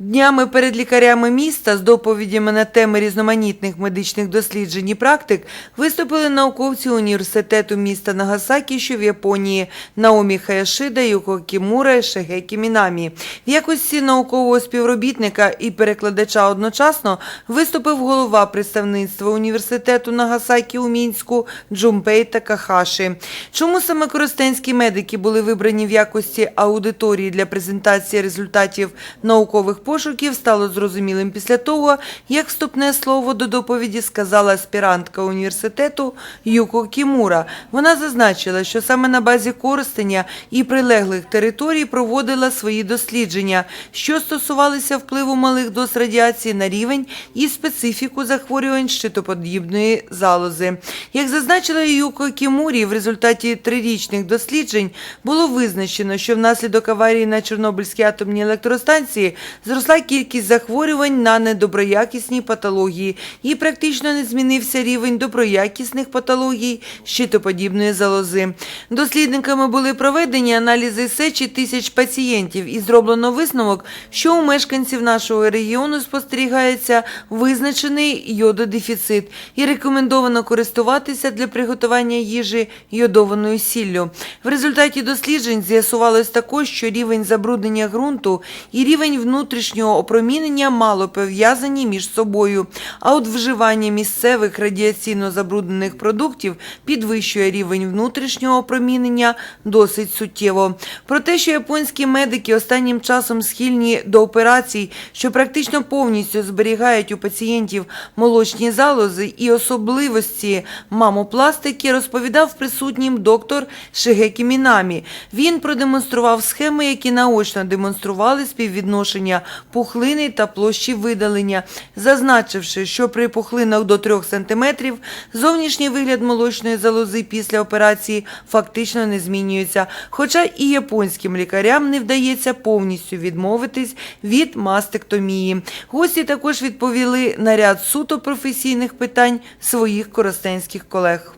Днями перед лікарями міста з доповідями на теми різноманітних медичних досліджень і практик виступили науковці університету міста Нагасакі, що в Японії Наомі Хаяшида, Юко Кімура і Шегекі Мінамі. В якості наукового співробітника і перекладача одночасно виступив голова представництва університету Нагасакі у Мінську Джумпей Такахаші. Чому саме коростенські медики були вибрані в якості аудиторії для презентації результатів наукових пошуків, стало зрозумілим після того, як вступне слово до доповіді сказала аспірантка університету Юко Кімура. Вона зазначила, що саме на базі Коростеня і прилеглих територій проводила свої дослідження, що стосувалися впливу малих доз радіації на рівень і специфіку захворювань щитоподібної залози. Як зазначила Юко Кімурі, в результаті трирічних досліджень було визначено, що внаслідок аварії на Чорнобильській атомній електростанції зросла кількість захворювань на недоброякісні патології і практично не змінився рівень доброякісних патологій щитоподібної залози. Дослідниками були проведені аналізи сечі тисяч пацієнтів і зроблено висновок, що у мешканців нашого регіону спостерігається визначений йододефіцит і рекомендовано користуватися для приготування їжі йодованою сіллю. В результаті досліджень з'ясувалось також, що рівень забруднення ґрунту і рівень внутрішнього опромінення мало пов'язані між собою. А от вживання місцевих радіаційно забруднених продуктів підвищує рівень внутрішнього опромінення досить суттєво. Про те, що японські медики останнім часом схильні до операцій, що практично повністю зберігають у пацієнтів молочні залози і особливості мамопластики, розповідав присутнім доктор Шигекі Мінамі. Він продемонстрував схеми, які наочно демонстрували співвідношення пухлини та площі видалення, зазначивши, що при пухлинах до 3 см зовнішній вигляд молочної залози після операції фактично не змінюється. Хоча і японським лікарям не вдається повністю відмовитись від мастектомії. Гості також відповіли на ряд суто професійних питань своїх коростенських колег.